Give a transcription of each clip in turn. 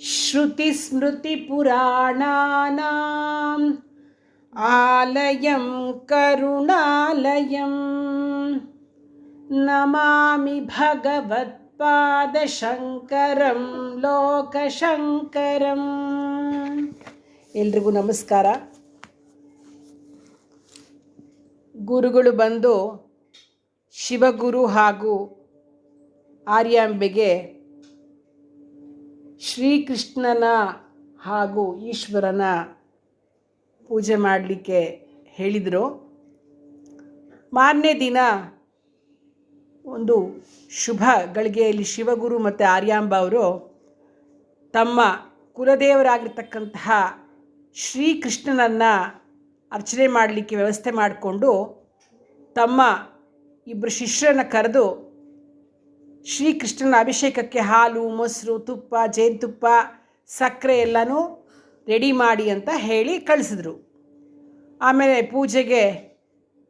श्रुतिस्मृतिपुराणानाम् आलयं करुणालयं नमामि ಭಗವತ್ಪಾದಶಂಕರಂ ಲೋಕಶಂಕರಂ ಎಲ್ರಿಗೂ ನಮಸ್ಕಾರ ಗುರುಗಳು ಬಂದು ಶಿವಗುರು ಹಾಗೂ ಆರ್ಯಾಂಬೆಗೆ ಶ್ರೀಕೃಷ್ಣನ ಹಾಗೂ ಈಶ್ವರನ ಪೂಜೆ ಮಾಡಲಿಕ್ಕೆ ಹೇಳಿದರು. ಮಾರನೇ ದಿನ ಒಂದು ಶುಭ ಗಳಿಗೆಯಲ್ಲಿ ಶಿವಗುರು ಮತ್ತು ಆರ್ಯಾಂಬ ಅವರು ತಮ್ಮ ಕುಲದೇವರಾಗಿರ್ತಕ್ಕಂತಹ ಶ್ರೀಕೃಷ್ಣನನ್ನು ಅರ್ಚನೆ ಮಾಡಲಿಕ್ಕೆ ವ್ಯವಸ್ಥೆ ಮಾಡಿಕೊಂಡು ತಮ್ಮ ಇಬ್ಬರು ಶಿಷ್ಯರನ್ನು ಕರೆದು ಶ್ರೀಕೃಷ್ಣನ ಅಭಿಷೇಕಕ್ಕೆ ಹಾಲು, ಮೊಸರು, ತುಪ್ಪ, ಜೇನುತುಪ್ಪ, ಸಕ್ಕರೆ ಎಲ್ಲನೂ ರೆಡಿ ಮಾಡಿ ಅಂತ ಹೇಳಿ ಕಳಿಸಿದ್ರು. ಆಮೇಲೆ ಪೂಜೆಗೆ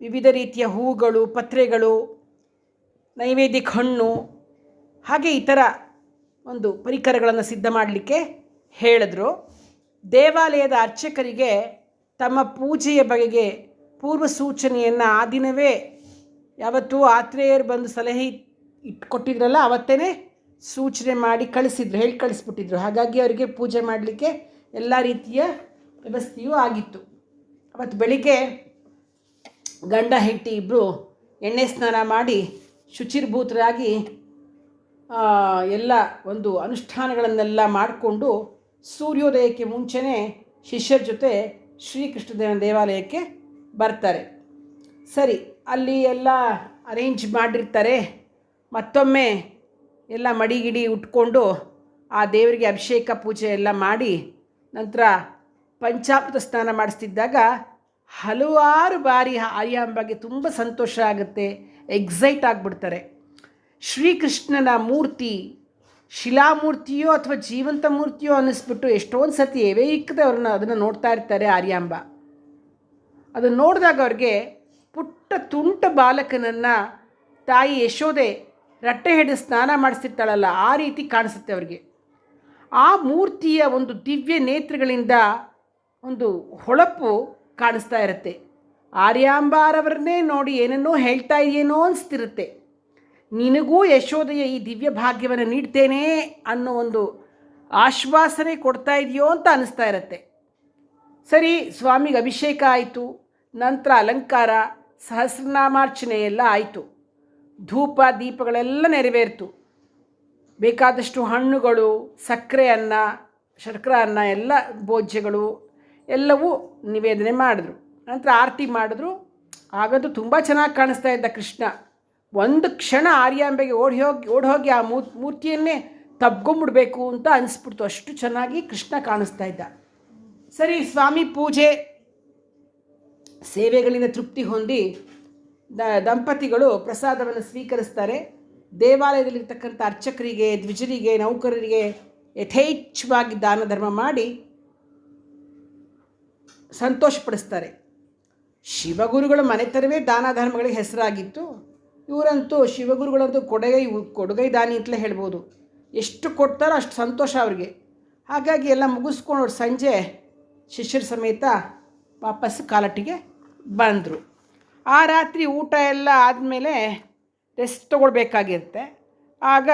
ವಿವಿಧ ರೀತಿಯ ಹೂಗಳು, ಪತ್ರೆಗಳು, ನೈವೇದ್ಯಕ್ಕೆ ಹಣ್ಣು, ಹಾಗೆ ಇತರ ಒಂದು ಪರಿಕರಗಳನ್ನು ಸಿದ್ಧ ಮಾಡಲಿಕ್ಕೆ ಹೇಳಿದ್ರು. ದೇವಾಲಯದ ಅರ್ಚಕರಿಗೆ ತಮ್ಮ ಪೂಜೆಯ ಬಗೆಗೆ ಪೂರ್ವ ಸೂಚನೆಯನ್ನು ಆ ದಿನವೇ ಯಾವತ್ತೂ ಆತ್ರೇಯರು ಬಂದು ಸಲಹೆ ಇಟ್ಟು ಕೊಟ್ಟಿದ್ರಲ್ಲ ಅವತ್ತೇ ಸೂಚನೆ ಮಾಡಿ ಕಳಿಸಿದ್ರು, ಹೇಳಿ ಕಳಿಸ್ಬಿಟ್ಟಿದ್ರು. ಹಾಗಾಗಿ ಅವರಿಗೆ ಪೂಜೆ ಮಾಡಲಿಕ್ಕೆ ಎಲ್ಲ ರೀತಿಯ ವ್ಯವಸ್ಥೆಯೂ ಆಗಿತ್ತು. ಅವತ್ತು ಬೆಳಿಗ್ಗೆ ಗಂಡ ಹೆಂಡತಿ ಇಬ್ಬರು ಎಣ್ಣೆ ಸ್ನಾನ ಮಾಡಿ ಶುಚಿರ್ಭೂತರಾಗಿ ಎಲ್ಲ ಒಂದು ಅನುಷ್ಠಾನಗಳನ್ನೆಲ್ಲ ಮಾಡಿಕೊಂಡು ಸೂರ್ಯೋದಯಕ್ಕೆ ಮುಂಚೆನೇ ಶಿಷ್ಯರ ಜೊತೆ ಶ್ರೀಕೃಷ್ಣದೇವನ ದೇವಾಲಯಕ್ಕೆ ಬರ್ತಾರೆ. ಸರಿ, ಅಲ್ಲಿ ಎಲ್ಲ ಅರೇಂಜ್ ಮಾಡಿರ್ತಾರೆ. ಮತ್ತೊಮ್ಮೆ ಎಲ್ಲ ಮಡಿಗಿಡಿ ಉಟ್ಕೊಂಡು ಆ ದೇವರಿಗೆ ಅಭಿಷೇಕ ಪೂಜೆ ಎಲ್ಲ ಮಾಡಿ ನಂತರ ಪಂಚಾಮೃತ ಸ್ನಾನ ಮಾಡಿಸ್ತಿದ್ದಾಗ ಹಲವಾರು ಬಾರಿ ಆರ್ಯಾಂಬಗೆ ತುಂಬ ಸಂತೋಷ ಆಗುತ್ತೆ ಎಕ್ಸೈಟ್ ಆಗಿಬಿಡ್ತಾರೆ. ಶ್ರೀಕೃಷ್ಣನ ಮೂರ್ತಿ ಶಿಲಾಮೂರ್ತಿಯೋ ಅಥವಾ ಜೀವಂತ ಮೂರ್ತಿಯೋ ಅನ್ನಿಸ್ಬಿಟ್ಟು ಎಷ್ಟೊಂದು ಸತಿ ಏವೈಕತೆ ಅವ್ರನ್ನ ಅದನ್ನು ನೋಡ್ತಾ ಇರ್ತಾರೆ ಆರ್ಯಾಂಬ ಅದನ್ನು ನೋಡಿದಾಗ ಅವ್ರಿಗೆ ಪುಟ್ಟ ತುಂಟ ಬಾಲಕನನ್ನು ತಾಯಿ ಯಶೋದೆ ರಟ್ಟೆ ಹಿಡಿದು ಸ್ನಾನ ಮಾಡಿಸಿರ್ತಾಳಲ್ಲ ಆ ರೀತಿ ಕಾಣಿಸುತ್ತೆ ಅವರಿಗೆ. ಆ ಮೂರ್ತಿಯ ಒಂದು ದಿವ್ಯ ನೇತ್ರಗಳಿಂದ ಒಂದು ಹೊಳಪು ಕಾಣಿಸ್ತಾ ಇರುತ್ತೆ. ಆರ್ಯಾಂಬಾರವರನ್ನೇ ನೋಡಿ ಏನನ್ನೋ ಹೇಳ್ತಾ ಇದೆಯೇನೋ ಅನಿಸ್ತಿರುತ್ತೆ. ನಿನಗೂ ಯಶೋದೆಯ ಈ ದಿವ್ಯ ಭಾಗ್ಯವನ್ನು ನೀಡ್ತೇನೆ ಅನ್ನೋ ಒಂದು ಆಶ್ವಾಸನೆ ಕೊಡ್ತಾ ಇದೆಯೋ ಅಂತ ಅನಿಸ್ತಾ ಇರುತ್ತೆ. ಸರಿ, ಸ್ವಾಮಿಗೆ ಅಭಿಷೇಕ ಆಯಿತು, ನಂತರ ಅಲಂಕಾರ ಸಹಸ್ರನಾಮಾರ್ಚನೆ ಎಲ್ಲ ಆಯಿತು. ಧೂಪ ದೀಪಗಳೆಲ್ಲ ನೆರವೇರಿತು. ಬೇಕಾದಷ್ಟು ಹಣ್ಣುಗಳು, ಸಕ್ಕರೆ ಅನ್ನ, ಶರ್ಕರ ಅನ್ನ, ಎಲ್ಲ ಭೋಜ್ಯಗಳು ಎಲ್ಲವೂ ನಿವೇದನೆ ಮಾಡಿದ್ರು. ನಂತರ ಆರತಿ ಮಾಡಿದ್ರು. ಆಗದು ತುಂಬ ಚೆನ್ನಾಗಿ ಕಾಣಿಸ್ತಾ ಇದ್ದ ಕೃಷ್ಣ. ಒಂದು ಕ್ಷಣ ಆರ್ಯಾಂಬೆಗೆ ಓಡಿ ಹೋಗಿ ಓಡಿ ಹೋಗಿ ಆ ಮೂರ್ತಿಯನ್ನೇ ತಬ್ಕೊಂಬಿಡ್ಬೇಕು ಅಂತ ಅನಿಸ್ಬಿಡ್ತು. ಅಷ್ಟು ಚೆನ್ನಾಗಿ ಕೃಷ್ಣ ಕಾಣಿಸ್ತಾ ಇದ್ದ. ಸರಿ, ಸ್ವಾಮಿ ಪೂಜೆ. ಸೇವೆಗಳಿಂದ ತೃಪ್ತಿ ಹೊಂದಿ ದ ದಂಪತಿಗಳು ಪ್ರಸಾದವನ್ನು ಸ್ವೀಕರಿಸ್ತಾರೆ. ದೇವಾಲಯದಲ್ಲಿರ್ತಕ್ಕಂಥ ಅರ್ಚಕರಿಗೆ, ದ್ವಿಜರಿಗೆ, ನೌಕರರಿಗೆ ಯಥೇಚ್ಛವಾಗಿ ದಾನ ಧರ್ಮ ಮಾಡಿ ಸಂತೋಷಪಡಿಸ್ತಾರೆ. ಶಿವಗುರುಗಳ ಮನೆತನವೇ ದಾನ ಧರ್ಮಗಳಿಗೆ ಹೆಸರಾಗಿತ್ತು. ಇವರಂತೂ ಶಿವಗುರುಗಳಂತೂ ಕೊಡಗೈ, ಕೊಡುಗೈ ದಾನಿ ಅಂತಲೇ ಹೇಳ್ಬೋದು. ಎಷ್ಟು ಕೊಡ್ತಾರೋ ಅಷ್ಟು ಸಂತೋಷ ಅವ್ರಿಗೆ. ಹಾಗಾಗಿ ಎಲ್ಲ ಮುಗಿಸ್ಕೊಂಡು ಸಂಜೆ ಶಿಷ್ಯರ ಸಮೇತ ವಾಪಸ್ ಕಾಲಟ್ಟಿಗೆ ಬಂದರು. ಆ ರಾತ್ರಿ ಊಟ ಎಲ್ಲ ಆದಮೇಲೆ ರೆಸ್ಟ್ ತೊಗೊಳ್ಬೇಕಾಗಿರುತ್ತೆ. ಆಗ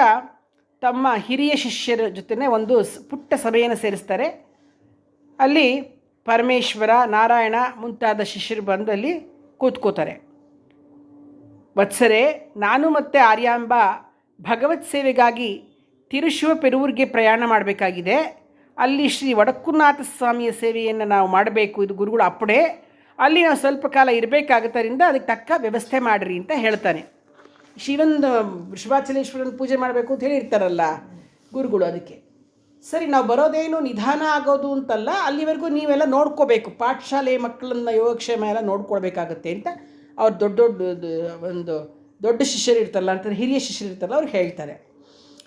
ತಮ್ಮ ಹಿರಿಯ ಶಿಷ್ಯರ ಜೊತೆನೇ ಒಂದು ಪುಟ್ಟ ಸಭೆಯನ್ನು ಸೇರಿಸ್ತಾರೆ. ಅಲ್ಲಿ ಪರಮೇಶ್ವರ, ನಾರಾಯಣ ಮುಂತಾದ ಶಿಷ್ಯರು ಬಂದು ಅಲ್ಲಿ ಕೂತ್ಕೋತಾರೆ. ವತ್ಸರೆ, ನಾನು ಮತ್ತು ಆರ್ಯಾಂಬ ಭಗವತ್ ಸೇವೆಗಾಗಿ ತಿರುಶಿವ ಪೆರೂರಿಗೆ ಪ್ರಯಾಣ ಮಾಡಬೇಕಾಗಿದೆ. ಅಲ್ಲಿ ಶ್ರೀ ವಡಕುನಾಥ ಸ್ವಾಮಿಯ ಸೇವೆಯನ್ನು ನಾವು ಮಾಡಬೇಕು. ಇದು ಗುರುಗಳು ಅಪ್ಪಡೆ ಅಲ್ಲಿ ನಾವು ಸ್ವಲ್ಪ ಕಾಲ ಇರಬೇಕಾಗತ್ತರಿಂದ ಅದಕ್ಕೆ ತಕ್ಕ ವ್ಯವಸ್ಥೆ ಮಾಡಿರಿ ಅಂತ ಹೇಳ್ತಾನೆ. ಶಿವಂದು ಶಿವಾಚಲೇಶ್ವರನ ಪೂಜೆ ಮಾಡಬೇಕು ಅಂತ ಹೇಳಿರ್ತಾರಲ್ಲ ಗುರುಗಳು ಅದಕ್ಕೆ. ಸರಿ, ನಾವು ಬರೋದೇನು ನಿಧಾನ ಆಗೋದು ಅಂತಲ್ಲ, ಅಲ್ಲಿವರೆಗೂ ನೀವೆಲ್ಲ ನೋಡ್ಕೋಬೇಕು. ಪಾಠಶಾಲೆ ಮಕ್ಕಳನ್ನ ಯೋಗಕ್ಷೇಮ ಎಲ್ಲ ನೋಡ್ಕೊಳ್ಬೇಕಾಗತ್ತೆ ಅಂತ ಅವ್ರು ದೊಡ್ಡ ದೊಡ್ಡ ಒಂದು ದೊಡ್ಡ ಶಿಷ್ಯರು ಇರ್ತಾರಲ್ಲ ಅಂತ ಹಿರಿಯ ಶಿಷ್ಯರು ಇರ್ತಾರಲ್ಲ ಅವ್ರು ಹೇಳ್ತಾರೆ.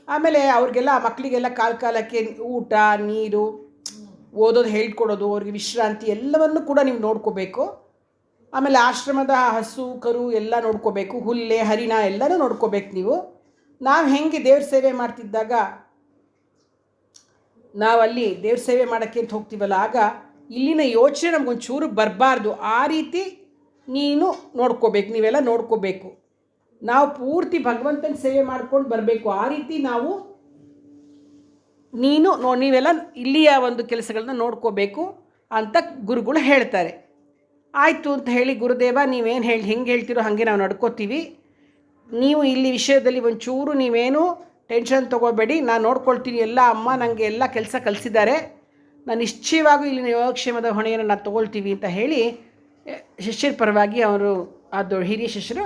ಆಮೇಲೆ ಅವ್ರಿಗೆಲ್ಲ ಮಕ್ಕಳಿಗೆಲ್ಲ ಕಾಲ ಕಾಲಕ್ಕೆ ಊಟ, ನೀರು ಓದೋದು ಹೇಳ್ಕೊಡೋದು, ಅವ್ರಿಗೆ ವಿಶ್ರಾಂತಿ ಎಲ್ಲವನ್ನು ಕೂಡ ನೀವು ನೋಡ್ಕೋಬೇಕು. ಆಮೇಲೆ ಆಶ್ರಮದ ಹಸು, ಕರು ಎಲ್ಲ ನೋಡ್ಕೋಬೇಕು, ಹುಲ್ಲೆ, ಹರಿಣ ಎಲ್ಲನೂ ನೋಡ್ಕೋಬೇಕು ನೀವು. ನಾವು ಹೆಂಗೆ ದೇವ್ರ ಸೇವೆ ಮಾಡ್ತಿದ್ದಾಗ ನಾವಲ್ಲಿ ದೇವ್ರ ಸೇವೆ ಮಾಡೋಕ್ಕೆ ಅಂತ ಹೋಗ್ತೀವಲ್ಲ, ಆಗ ಇಲ್ಲಿನ ಯೋಚನೆ ನಮಗೊಂಚೂರು ಬರಬಾರ್ದು. ಆ ರೀತಿ ನೀನು ನೋಡ್ಕೋಬೇಕು, ನೀವೆಲ್ಲ ನೋಡ್ಕೋಬೇಕು. ನಾವು ಪೂರ್ತಿ ಭಗವಂತನ ಸೇವೆ ಮಾಡ್ಕೊಂಡು ಬರಬೇಕು. ಆ ರೀತಿ ನಾವು ನೀನು ನೋ, ನೀವೆಲ್ಲ ಇಲ್ಲಿಯ ಒಂದು ಕೆಲಸಗಳನ್ನ ನೋಡ್ಕೋಬೇಕು ಅಂತ ಗುರುಗಳು ಹೇಳ್ತಾರೆ. ಆಯಿತು ಅಂತ ಹೇಳಿ, ಗುರುದೇವ, ನೀವೇನು ಹೇಳಿ, ಹೆಂಗೆ ಹೇಳ್ತೀರೋ ಹಾಗೆ ನಾವು ನಡ್ಕೋತೀವಿ. ನೀವು ಇಲ್ಲಿ ವಿಷಯದಲ್ಲಿ ಒಂಚೂರು ನೀವೇನು ಟೆನ್ಷನ್ ತೊಗೋಬೇಡಿ. ನಾನು ನೋಡ್ಕೊಳ್ತೀನಿ, ಎಲ್ಲ ಅಮ್ಮ ನನಗೆ ಎಲ್ಲ ಕೆಲಸ ಕಲಿಸಿದ್ದಾರೆ. ನಾನು ನಿಶ್ಚಯವಾಗೂ ಇಲ್ಲಿ ಯೋಗಕ್ಷೇಮದ ಹೊಣೆಯನ್ನು ನಾನು ತೊಗೊಳ್ತೀವಿ ಅಂತ ಹೇಳಿ ಶಿಷ್ಯರ ಪರವಾಗಿ ಅವರು ಅದು ಹಿರಿಯ ಶಿಷ್ಯರು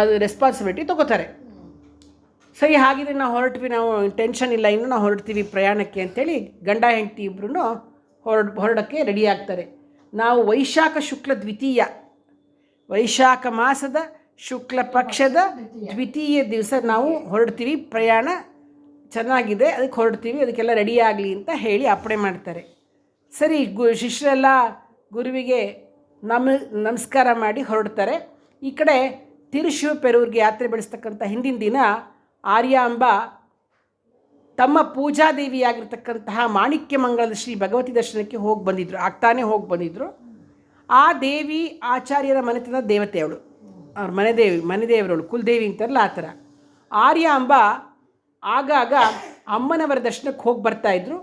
ಅದು ರೆಸ್ಪಾನ್ಸಿಬಿಲಿಟಿ ತೊಗೋತಾರೆ. ಸರಿ, ಹಾಗಿದ್ರೆ ನಾವು ಹೊರಟ್ವಿ, ನಾವು ಟೆನ್ಷನ್ ಇಲ್ಲ, ಇನ್ನು ನಾವು ಹೊರಡ್ತೀವಿ ಪ್ರಯಾಣಕ್ಕೆ ಅಂತೇಳಿ ಗಂಡ ಹೆಂಡತಿ ಇಬ್ಬರೂ ಹೊರಡ್, ಹೊರಡೋಕ್ಕೆ ರೆಡಿ ಆಗ್ತಾರೆ. ನಾವು ವೈಶಾಖ ಶುಕ್ಲ ದ್ವಿತೀಯ. ವೈಶಾಖ ಮಾಸದ ಶುಕ್ಲ ಪಕ್ಷದ ದ್ವಿತೀಯ ದಿವಸ ನಾವು ಹೊರಡ್ತೀವಿ, ಪ್ರಯಾಣ ಚೆನ್ನಾಗಿದೆ, ಅದಕ್ಕೆ ಹೊರಡ್ತೀವಿ, ಅದಕ್ಕೆಲ್ಲ ರೆಡಿ ಆಗಲಿ ಅಂತ ಹೇಳಿ ಅಪ್ಪಣೆ ಮಾಡ್ತಾರೆ. ಸರಿ, ಗು, ಶಿಷ್ಯರೆಲ್ಲ ಗುರುವಿಗೆ ನಮ, ನಮಸ್ಕಾರ ಮಾಡಿ ಹೊರಡ್ತಾರೆ. ಈ ಕಡೆ ತಿರುಶಿವ ಪೆರೂರ್ಗೆ ಯಾತ್ರೆ ಬೆಳೆಸ್ತಕ್ಕಂಥ ಹಿಂದಿನ ದಿನ ಆರ್ಯಾಂಬ ತಮ್ಮ ಪೂಜಾದೇವಿಯಾಗಿರ್ತಕ್ಕಂತಹ ಮಾಣಿಕ್ಯ ಮಂಗಳದ ಶ್ರೀ ಭಗವತಿ ದರ್ಶನಕ್ಕೆ ಹೋಗಿ ಬಂದಿದ್ರು, ಆಗ್ತಾನೆ ಹೋಗಿ ಬಂದಿದ್ರು. ಆ ದೇವಿ ಆಚಾರ್ಯರ ಮನೆತನ ದೇವತೆ ಅವಳು ಅವ್ರ ಮನೆ ದೇವಿ, ಮನೆ ದೇವರವಳು, ಕುಲದೇವಿ ಅಂತಾರಲ್ಲ ಆ ಥರ. ಆರ್ಯ ಅಂಬ ಆಗಾಗ ಅಮ್ಮನವರ ದರ್ಶನಕ್ಕೆ ಹೋಗಿ ಬರ್ತಾಯಿದ್ರು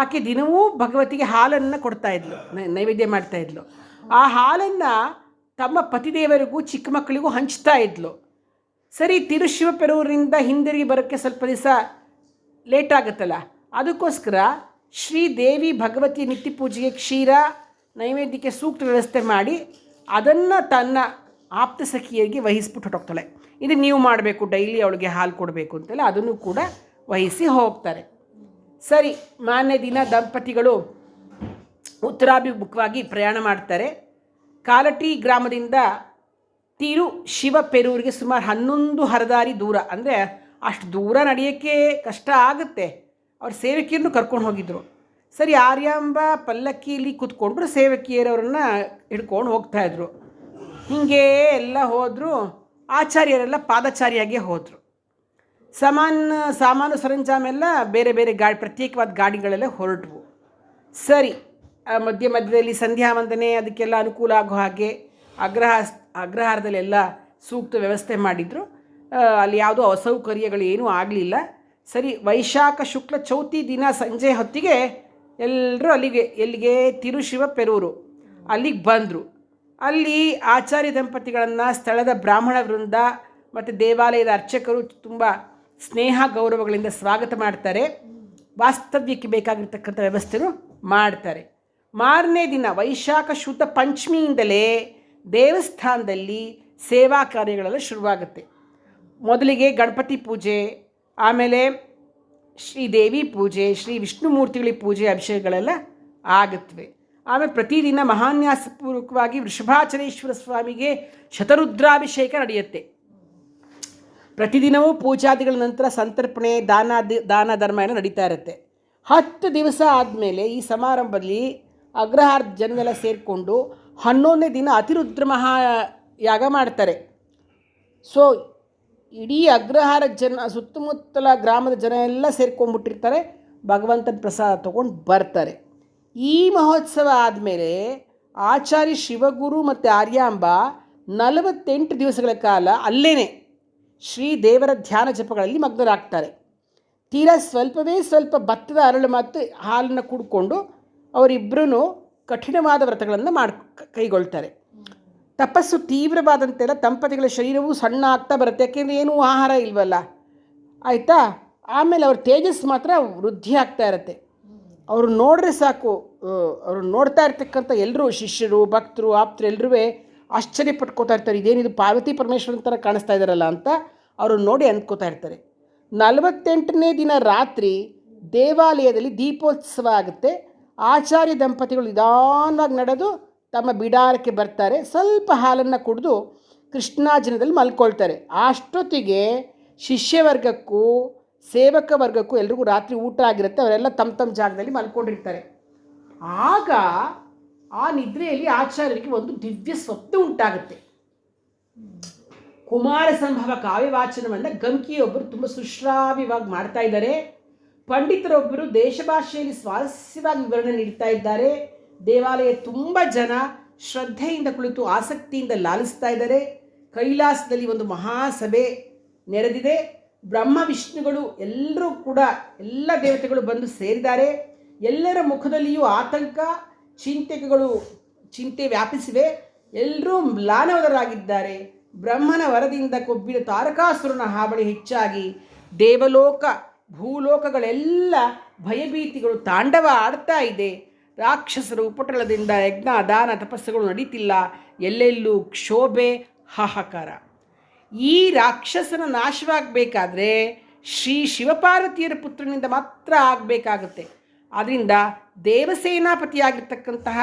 ಆಕೆ ದಿನವೂ ಭಗವತಿಗೆ ಹಾಲನ್ನು ಕೊಡ್ತಾಯಿದ್ಲು ನೈವೇದ್ಯ ಮಾಡ್ತಾಯಿದ್ಲು ಆ ಹಾಲನ್ನು ತಮ್ಮ ಪತಿದೇವರಿಗೂ ಚಿಕ್ಕ ಮಕ್ಕಳಿಗೂ ಹಂಚ್ತಾ ಇದ್ಲು. ಸರಿ ತಿರುಶಿವಪೆರೂರಿನಿಂದ ಹಿಂದಿರುಗಿ ಬರೋಕ್ಕೆ ಸ್ವಲ್ಪ ದಿವಸ ಲೇಟ್ ಆಗುತ್ತಲ್ಲ? ಅದಕ್ಕೋಸ್ಕರ ಶ್ರೀದೇವಿ ಭಗವತಿ ನಿತ್ಯ ಪೂಜೆಗೆ ಕ್ಷೀರ, ನೈವೇದ್ಯಕ್ಕೆ ಸೂಕ್ತ ವ್ಯವಸ್ಥೆ ಮಾಡಿ ಅದನ್ನು ತನ್ನ ಆಪ್ತ ಸಖಿಯರಿಗೆ ವಹಿಸ್ಬಿಟ್ಟು ಹೊಟ್ಟೋಗ್ತಾಳೆ ಇದು ನೀವು ಮಾಡಬೇಕು, ಡೈಲಿ ಅವಳಿಗೆ ಹಾಲು ಕೊಡಬೇಕು ಅಂತೆಲ್ಲ ಅದನ್ನು ಕೂಡ ವಹಿಸಿ ಹೋಗ್ತಾರೆ. ಸರಿ, ಮಾನ್ಯ ದಿನ ದಂಪತಿಗಳು ಉತ್ತರಾಭಿಮುಖವಾಗಿ ಪ್ರಯಾಣ ಮಾಡ್ತಾರೆ. ಕಾಲಟಿ ಗ್ರಾಮದಿಂದ ತಿರು ಶಿವಪೆರೂರಿಗೆ ಸುಮಾರು ಹನ್ನೊಂದು ಹರದಾರಿ ದೂರ. ಅಂದರೆ ಅಷ್ಟು ದೂರ ನಡೆಯೋಕ್ಕೆ ಕಷ್ಟ ಆಗುತ್ತೆ. ಅವ್ರ ಸೇವಕಿಯರನ್ನು ಕರ್ಕೊಂಡು ಹೋಗಿದ್ರು. ಸರಿ, ಆರ್ಯಾಂಬ ಪಲ್ಲಕ್ಕಿಯಲ್ಲಿ ಕೂತ್ಕೊಂಡ್ರು ಸೇವಕಿಯರವ್ರನ್ನ ಹಿಡ್ಕೊಂಡು ಹೋಗ್ತಾಯಿದ್ರು ಹೀಗೆ ಎಲ್ಲ ಹೋದರು. ಆಚಾರ್ಯರೆಲ್ಲ ಪಾದಚಾರಿಯಾಗೆ ಹೋದರು. ಸಾಮಾನು ಸಾಮಾನು ಸರಂಜಾಮೆಲ್ಲ ಬೇರೆ ಬೇರೆ ಗಾಡಿ, ಪ್ರತ್ಯೇಕವಾದ ಗಾಡಿಗಳೆಲ್ಲ ಹೊರಟವು. ಸರಿ ಮಧ್ಯ ಮಧ್ಯದಲ್ಲಿ ಸಂಧ್ಯಾ ವಂದನೆ ಅದಕ್ಕೆಲ್ಲ ಅನುಕೂಲ ಆಗೋ ಹಾಗೆ ಅಗ್ರಹ ಅಗ್ರಹಾರದಲ್ಲೆಲ್ಲ ಸೂಕ್ತ ವ್ಯವಸ್ಥೆ ಮಾಡಿದರು. ಅಲ್ಲಿ ಯಾವುದೋ ಅಸೌಕರ್ಯಗಳು ಏನೂ ಆಗಲಿಲ್ಲ. ಸರಿ, ವೈಶಾಖ ಶುಕ್ಲ ಚೌತಿ ದಿನ ಸಂಜೆ ಹೊತ್ತಿಗೆ ಎಲ್ಲರೂ ಅಲ್ಲಿಗೆ, ಎಲ್ಲಿಗೆ? ತಿರುಶಿವ ಪೆರೂರು. ಅಲ್ಲಿಗೆ ಬಂದರು. ಅಲ್ಲಿ ಆಚಾರ್ಯ ದಂಪತಿಗಳನ್ನು, ಸ್ಥಳದ ಬ್ರಾಹ್ಮಣ ವೃಂದ ಮತ್ತು ದೇವಾಲಯದ ಅರ್ಚಕರು ತುಂಬ ಸ್ನೇಹ ಗೌರವಗಳಿಂದ ಸ್ವಾಗತ ಮಾಡ್ತಾರೆ. ವಾಸ್ತವ್ಯಕ್ಕೆ ಬೇಕಾಗಿರ್ತಕ್ಕಂಥ ವ್ಯವಸ್ಥೆನೂ ಮಾಡ್ತಾರೆ. ಮಾರನೇ ದಿನ ವೈಶಾಖ ಶುದ್ಧ ಪಂಚಮಿಯಿಂದಲೇ ದೇವಸ್ಥಾನದಲ್ಲಿ ಸೇವಾ ಕಾರ್ಯಗಳೆಲ್ಲ ಶುರುವಾಗುತ್ತೆ. ಮೊದಲಿಗೆ ಗಣಪತಿ ಪೂಜೆ, ಆಮೇಲೆ ಶ್ರೀ ದೇವಿ ಪೂಜೆ, ಶ್ರೀ ವಿಷ್ಣು ಮೂರ್ತಿಗಳಿಗೆ ಪೂಜೆ ಅಭಿಷೇಕಗಳೆಲ್ಲ ಆಗುತ್ತವೆ. ಆಮೇಲೆ ಪ್ರತಿದಿನ ಮಹಾನ್ಯಾಸಪೂರ್ವಕವಾಗಿ ವೃಷಭಾಚರೇಶ್ವರ ಸ್ವಾಮಿಗೆ ಶತರುದ್ರಾಭಿಷೇಕ ನಡೆಯುತ್ತೆ. ಪ್ರತಿದಿನವೂ ಪೂಜಾದಿಗಳ ನಂತರ ಸಂತರ್ಪಣೆ, ದಾನ ದಾನ ಧರ್ಮ ಎಲ್ಲ ನಡೀತಾ ಇರುತ್ತೆ. ಹತ್ತು ದಿವಸ ಆದಮೇಲೆ ಈ ಸಮಾರಂಭದಲ್ಲಿ ಅಗ್ರಹಾರ ಜನವೆಲ್ಲ ಸೇರಿಕೊಂಡು ಹನ್ನೊಂದನೇ ದಿನ ಅತಿರುದ್ರ ಮಹಾ ಯಾಗ ಮಾಡ್ತಾರೆ. ಸೊ ಇಡೀ ಅಗ್ರಹಾರ ಜನ, ಸುತ್ತಮುತ್ತಲ ಗ್ರಾಮದ ಜನ ಎಲ್ಲ ಸೇರ್ಕೊಂಡ್ಬಿಟ್ಟಿರ್ತಾರೆ. ಭಗವಂತನ ಪ್ರಸಾದ ತಗೊಂಡು ಬರ್ತಾರೆ. ಈ ಮಹೋತ್ಸವ ಆದಮೇಲೆ ಆಚಾರ್ಯ ಶಿವಗುರು ಮತ್ತು ಆರ್ಯಾಂಬ ನಲವತ್ತೆಂಟು ದಿವಸಗಳ ಕಾಲ ಅಲ್ಲೇ ಶ್ರೀ ದೇವರ ಧ್ಯಾನ ಜಪಗಳಲ್ಲಿ ಮಗ್ನರಾಗ್ತಾರೆ. ತೀರಾ ಸ್ವಲ್ಪವೇ ಸ್ವಲ್ಪ ಭತ್ತದ ಅರಳು ಮತ್ತು ಹಾಲನ್ನು ಕುಡ್ಕೊಂಡು ಅವರಿಬ್ಬರೂ ಕಠಿಣವಾದ ವ್ರತಗಳನ್ನು ಮಾಡಿ ಕೈಗೊಳ್ತಾರೆ. ತಪಸ್ಸು ತೀವ್ರವಾದಂತೆಲ್ಲ ದಂಪತಿಗಳ ಶರೀರವು ಸಣ್ಣ ಆಗ್ತಾ ಬರುತ್ತೆ. ಯಾಕೆಂದರೆ ಏನೂ ಆಹಾರ ಇಲ್ವಲ್ಲ. ಆಯಿತಾ? ಆಮೇಲೆ ಅವ್ರ ತೇಜಸ್ ಮಾತ್ರ ವೃದ್ಧಿ ಆಗ್ತಾ ಇರುತ್ತೆ. ಅವರು ನೋಡ್ರೆ ಸಾಕು ಅವರು ನೋಡ್ತಾ ಇರ್ತಕ್ಕಂಥ ಎಲ್ಲರೂ ಶಿಷ್ಯರು, ಭಕ್ತರು, ಆಪ್ತರು ಎಲ್ಲರೂ ಆಶ್ಚರ್ಯ ಪಟ್ಕೋತಾ ಇರ್ತಾರೆ. ಇದೇನಿದು ಪಾರ್ವತಿ ಪರಮೇಶ್ವರನ ಥರ ಕಾಣಿಸ್ತಾ ಇದ್ದಾರಲ್ಲ ಅಂತ ಅವರು ನೋಡಿ ಅಂದ್ಕೋತಾ ಇರ್ತಾರೆ. ನಲವತ್ತೆಂಟನೇ ದಿನ ರಾತ್ರಿ ದೇವಾಲಯದಲ್ಲಿ ದೀಪೋತ್ಸವ ಆಗುತ್ತೆ. ಆಚಾರ್ಯ ದಂಪತಿಗಳು ನಿಧಾನವಾಗಿ ನಡೆದು ತಮ್ಮ ಬಿಡಾರಕ್ಕೆ ಬರ್ತಾರೆ. ಸ್ವಲ್ಪ ಹಾಲನ್ನು ಕುಡಿದು ಕೃಷ್ಣಾಜನದಲ್ಲಿ ಮಲ್ಕೊಳ್ತಾರೆ. ಅಷ್ಟೊತ್ತಿಗೆ ಶಿಷ್ಯವರ್ಗಕ್ಕೂ, ಸೇವಕ ವರ್ಗಕ್ಕೂ ಎಲ್ರಿಗೂ ರಾತ್ರಿ ಊಟ ಆಗಿರುತ್ತೆ. ಅವರೆಲ್ಲ ತಮ್ಮ ತಮ್ಮ ಜಾಗದಲ್ಲಿ ಮಲ್ಕೊಂಡಿರ್ತಾರೆ. ಆಗ ಆ ನಿದ್ರೆಯಲ್ಲಿ ಆಚಾರ್ಯರಿಗೆ ಒಂದು ದಿವ್ಯ ಸ್ವಪ್ನ ಉಂಟಾಗುತ್ತೆ. ಕುಮಾರ ಸಂಭವ ಕಾವ್ಯವಾಚನವನ್ನು ಗಂಕಿಯೊಬ್ಬರು ತುಂಬ ಸುಶ್ರಾವ್ಯವಾಗಿ ಮಾಡ್ತಾ ಇದ್ದಾರೆ. ಪಂಡಿತರೊಬ್ಬರು ದೇಶ ಭಾಷೆಯಲ್ಲಿ ಸ್ವಾರಸ್ಯವಾಗಿ ವಿವರಣೆ ನೀಡ್ತಾ ಇದ್ದಾರೆ. ದೇವಾಲಯ ತುಂಬ ಜನ ಶ್ರದ್ಧೆಯಿಂದ ಕುಳಿತು ಆಸಕ್ತಿಯಿಂದ ಲಾಲಿಸ್ತಾ ಇದ್ದಾರೆ. ಕೈಲಾಸದಲ್ಲಿ ಒಂದು ಮಹಾಸಭೆ ನೆರೆದಿದೆ. ಬ್ರಹ್ಮ ವಿಷ್ಣುಗಳು ಎಲ್ಲರೂ ಕೂಡ ಎಲ್ಲ ದೇವತೆಗಳು ಬಂದು ಸೇರಿದ್ದಾರೆ. ಎಲ್ಲರ ಮುಖದಲ್ಲಿಯೂ ಆತಂಕ, ಚಿಂತೆಗಳು, ಚಿಂತೆ ವ್ಯಾಪಿಸಿವೆ. ಎಲ್ಲರೂ ಮ್ಲಾನವರಾಗಿದ್ದಾರೆ ಬ್ರಹ್ಮನ ವರದಿಂದ ಕೊಬ್ಬಿನ ತಾರಕಾಸುರನ ಹಾವಳಿ ಹೆಚ್ಚಾಗಿ ದೇವಲೋಕ ಭೂಲೋಕಗಳೆಲ್ಲ ಭಯಭೀತಿಗಳು ತಾಂಡವ ಆಡ್ತಾ ಇದೆ. ರಾಕ್ಷಸರು ಉಪಟಳದಿಂದ ಯಜ್ಞ ದಾನ ತಪಸ್ಸುಗಳು ನಡೀತಿಲ್ಲ. ಎಲ್ಲೆಲ್ಲೂ ಕ್ಷೋಭೆ ಹಾಹಾಕಾರ. ಈ ರಾಕ್ಷಸನ ನಾಶವಾಗಬೇಕಾದ್ರೆ ಶ್ರೀ ಶಿವಪಾರ್ವತಿಯರ ಪುತ್ರನಿಂದ ಮಾತ್ರ ಆಗಬೇಕಾಗುತ್ತೆ. ಆದ್ದರಿಂದ ದೇವಸೇನಾಪತಿಯಾಗಿರ್ತಕ್ಕಂತಹ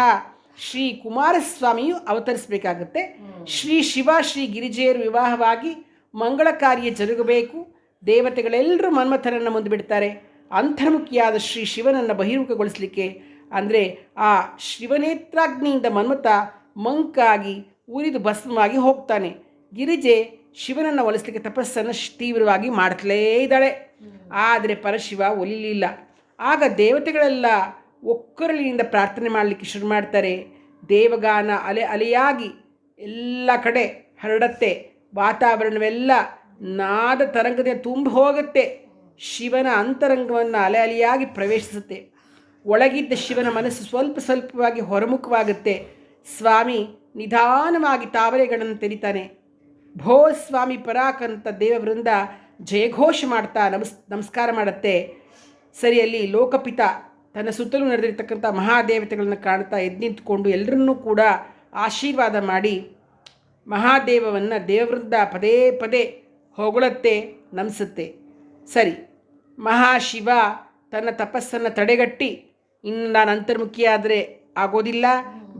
ಶ್ರೀ ಕುಮಾರಸ್ವಾಮಿಯು ಅವತರಿಸಬೇಕಾಗುತ್ತೆ. ಶ್ರೀ ಶಿವ ಶ್ರೀ ಗಿರಿಜೆಯರು ವಿವಾಹವಾಗಿ ಮಂಗಳ ಕಾರ್ಯ ಜರುಗಬೇಕು. ದೇವತೆಗಳೆಲ್ಲರೂ ಮನ್ಮಥನನ್ನು ಮುಂದೆ ಬಿಡ್ತಾರೆ. ಅಂತರ್ಮುಖಿಯಾದ ಶ್ರೀ ಶಿವನನ್ನು ಬಹಿರ್ಮುಖಗೊಳಿಸಲಿಕ್ಕೆ ಅಂದರೆ ಆ ಶಿವನೇತ್ರಾಗ್ನಿಯಿಂದ ಮನ್ಮಥ ಮಂಕಾಗಿ ಉರಿದು ಭಸ್ಮವಾಗಿ ಹೋಗ್ತಾನೆ. ಗಿರಿಜೆ ಶಿವನನ್ನು ಒಲಿಸಲಿಕ್ಕೆ ತಪಸ್ಸನ್ನು ತೀವ್ರವಾಗಿ ಮಾಡ್ತಲೇ ಇದ್ದಾಳೆ. ಆದರೆ ಪರಶಿವ ಒಲಿಲಿಲ್ಲ. ಆಗ ದೇವತೆಗಳೆಲ್ಲ ಒಕ್ಕರಳಿನಿಂದ ಪ್ರಾರ್ಥನೆ ಮಾಡಲಿಕ್ಕೆ ಶುರು ಮಾಡ್ತಾರೆ. ದೇವಗಾನ ಅಲೆ ಅಲೆಯಾಗಿ ಎಲ್ಲ ಕಡೆ ಹರಡತ್ತೆ. ವಾತಾವರಣವೆಲ್ಲ ನಾದ ತರಂಗದಿಂದ ತುಂಬ ಹೋಗುತ್ತೆ. ಶಿವನ ಅಂತರಂಗವನ್ನು ಅಲೆ ಅಲೆಯಾಗಿ ಪ್ರವೇಶಿಸುತ್ತೆ. ಒಳಗಿದ್ದ ಶಿವನ ಮನಸ್ಸು ಸ್ವಲ್ಪ ಸ್ವಲ್ಪವಾಗಿ ಹೊರಮುಖವಾಗುತ್ತೆ. ಸ್ವಾಮಿ ನಿಧಾನವಾಗಿ ತಾವರೆಗಳನ್ನು ತೆರಿತಾನೆ. ಭೋ ಸ್ವಾಮಿ ಪರಾಕಂತ ದೇವವೃಂದ ಜಯಘೋಷ ಮಾಡ್ತಾ ನಮಸ್, ನಮಸ್ಕಾರ ಮಾಡುತ್ತೆ. ಸರಿಯಲ್ಲಿ ಲೋಕಪಿತ ತನ್ನ ಸುತ್ತಲೂ ನಡೆದಿರ್ತಕ್ಕಂಥ ಮಹಾದೇವತೆಗಳನ್ನು ಕಾಣ್ತಾ ಎದ್ದು ನಿಂತ್ಕೊಂಡು ಎಲ್ಲರನ್ನೂ ಕೂಡ ಆಶೀರ್ವಾದ ಮಾಡಿ ಮಹಾದೇವವನ್ನು ದೇವವೃಂದ ಪದೇ ಪದೇ ಹೊಗಳುತ್ತೆ, ನಮಿಸುತ್ತೆ. ಸರಿ, ಮಹಾಶಿವ ತನ್ನ ತಪಸ್ಸನ್ನು ತಡೆಗಟ್ಟಿ ಇನ್ನು ನಾನು ಅಂತರ್ಮುಖಿಯಾದರೆ ಆಗೋದಿಲ್ಲ,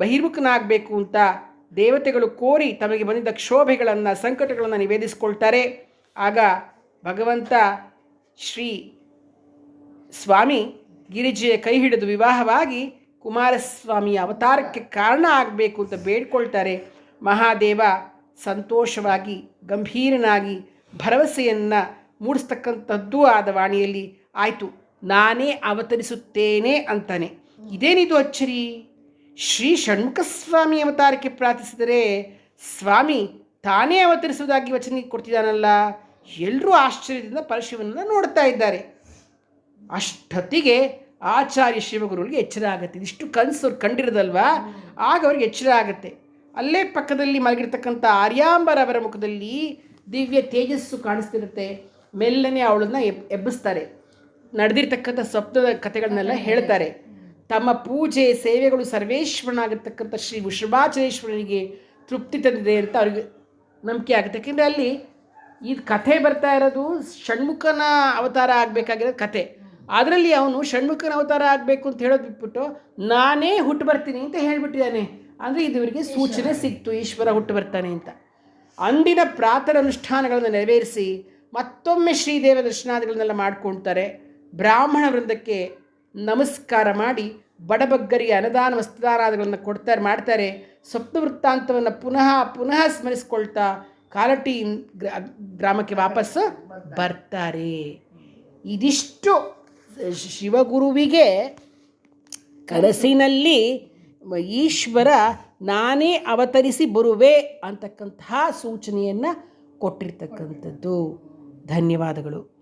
ಬಹಿರ್ಮುಖನಾಗಬೇಕು ಅಂತ ದೇವತೆಗಳು ಕೋರಿ ತಮಗೆ ಬಂದಿದ್ದ ಕ್ಷೋಭೆಗಳನ್ನು, ಸಂಕಟಗಳನ್ನು ನಿವೇದಿಸಿಕೊಳ್ತಾರೆ. ಆಗ ಭಗವಂತ ಶ್ರೀ ಸ್ವಾಮಿ ಗಿರಿಜೆಯ ಕೈ ಹಿಡಿದು ವಿವಾಹವಾಗಿ ಕುಮಾರಸ್ವಾಮಿಯ ಅವತಾರಕ್ಕೆ ಕಾರಣ ಆಗಬೇಕು ಅಂತ ಬೇಡ್ಕೊಳ್ತಾರೆ. ಮಹಾದೇವ ಸಂತೋಷವಾಗಿ, ಗಂಭೀರನಾಗಿ ಭರವಸೆಯನ್ನು ಮೂಡಿಸ್ತಕ್ಕಂಥದ್ದು ಆದ ವಾಣಿಯಲ್ಲಿ, ಆಯಿತು, ನಾನೇ ಅವತರಿಸುತ್ತೇನೆ ಅಂತಾನೆ. ಇದೇನಿದು ಅಚ್ಚರಿ? ಶ್ರೀ ಷಣ್ಮುಖಸ್ವಾಮಿ ಅವತಾರಕ್ಕೆ ಪ್ರಾರ್ಥಿಸಿದರೆ ಸ್ವಾಮಿ ತಾನೇ ಅವತರಿಸುವುದಾಗಿ ವಚನಿಗೆ ಕೊಡ್ತಿದ್ದಾನಲ್ಲ? ಎಲ್ಲರೂ ಆಶ್ಚರ್ಯದಿಂದ ಪರಶಿವನನ್ನು ನೋಡ್ತಾ ಇದ್ದಾರೆ. ಅಷ್ಟೊತ್ತಿಗೆ ಆಚಾರ್ಯ ಶಿವಗುರುಗಳಿಗೆ ಎಚ್ಚರ ಆಗುತ್ತೆ. ಇಷ್ಟು ಕನಸು ಅವ್ರು ಕಂಡಿರೋದಲ್ವಾ? ಆಗ ಅವ್ರಿಗೆ ಎಚ್ಚರ ಆಗುತ್ತೆ. ಅಲ್ಲೇ ಪಕ್ಕದಲ್ಲಿ ಮಲಗಿರ್ತಕ್ಕಂಥ ಆರ್ಯಾಂಬರ ಅವರ ಮುಖದಲ್ಲಿ ದಿವ್ಯ ತೇಜಸ್ಸು ಕಾಣಿಸ್ತಿರುತ್ತೆ. ಮೆಲ್ಲನೆ ಅವಳನ್ನ ಎಬ್ ಎಬ್ಬಿಸ್ತಾರೆ. ನಡೆದಿರ್ತಕ್ಕಂಥ ಸ್ವಪ್ನದ ಕಥೆಗಳನ್ನೆಲ್ಲ ಹೇಳ್ತಾರೆ. ತಮ್ಮ ಪೂಜೆ ಸೇವೆಗಳು ಸರ್ವೇಶ್ವರನಾಗಿರ್ತಕ್ಕಂಥ ಶ್ರೀ ವೃಷಭಾಚರೇಶ್ವರನಿಗೆ ತೃಪ್ತಿ ತಂದಿದೆ ಅಂತ ಅವ್ರಿಗೆ ನಂಬಿಕೆ ಆಗುತ್ತೆ. ಯಾಕೆಂದರೆ ಅಲ್ಲಿ ಈ ಕಥೆ ಬರ್ತಾ ಇರೋದು ಷಣ್ಮುಖನ ಅವತಾರ ಆಗಬೇಕಾಗಿರೋ ಕಥೆ. ಅದರಲ್ಲಿ ಅವನು ಷಣ್ಮುಖನ ಅವತಾರ ಆಗಬೇಕು ಅಂತ ಹೇಳೋದು ಬಿಟ್ಬಿಟ್ಟು ನಾನೇ ಹುಟ್ಟು ಬರ್ತೀನಿ ಅಂತ ಹೇಳಿಬಿಟ್ಟಿದ್ದಾನೆ. ಅಂದರೆ ಇದು ಇವರಿಗೆ ಸೂಚನೆ ಸಿಕ್ತು ಈಶ್ವರ ಹುಟ್ಟು ಬರ್ತಾನೆ ಅಂತ. ಅಂದಿನ ಪ್ರಾತರ ಅನುಷ್ಠಾನಗಳನ್ನು ನೆರವೇರಿಸಿ ಮತ್ತೊಮ್ಮೆ ಶ್ರೀದೇವ ದರ್ಶನಾದಿಗಳನ್ನೆಲ್ಲ ಮಾಡ್ಕೊಳ್ತಾರೆ ಬ್ರಾಹ್ಮಣ ವೃಂದಕ್ಕೆ ನಮಸ್ಕಾರ ಮಾಡಿ ಬಡಬಗ್ಗರಿಗೆ ಅನುದಾನ ವಸ್ತ್ರದಾನಾದಿಗಳನ್ನು ಕೊಡ್ತಾರೆ, ಮಾಡ್ತಾರೆ. ಸ್ವಪ್ನ ವೃತ್ತಾಂತವನ್ನು ಪುನಃ ಪುನಃ ಸ್ಮರಿಸ್ಕೊಳ್ತಾ ಕಾಲಟಿ ಗ್ರಾ- ಗ್ರಾಮಕ್ಕೆ ವಾಪಸ್ಸು ಬರ್ತಾರೆ. ಇದಿಷ್ಟು ಶಿವಗುರುವಿಗೆ ಕನಸಿನಲ್ಲಿ ಈಶ್ವರ ನಾನೇ ಅವತರಿಸಿ ಬರುವೆ ಅಂತಕ್ಕಂತಹ ಸೂಚನೆಯನ್ನು ಕೊಟ್ಟಿರ್ತಕ್ಕಂಥದ್ದು. ಧನ್ಯವಾದಗಳು.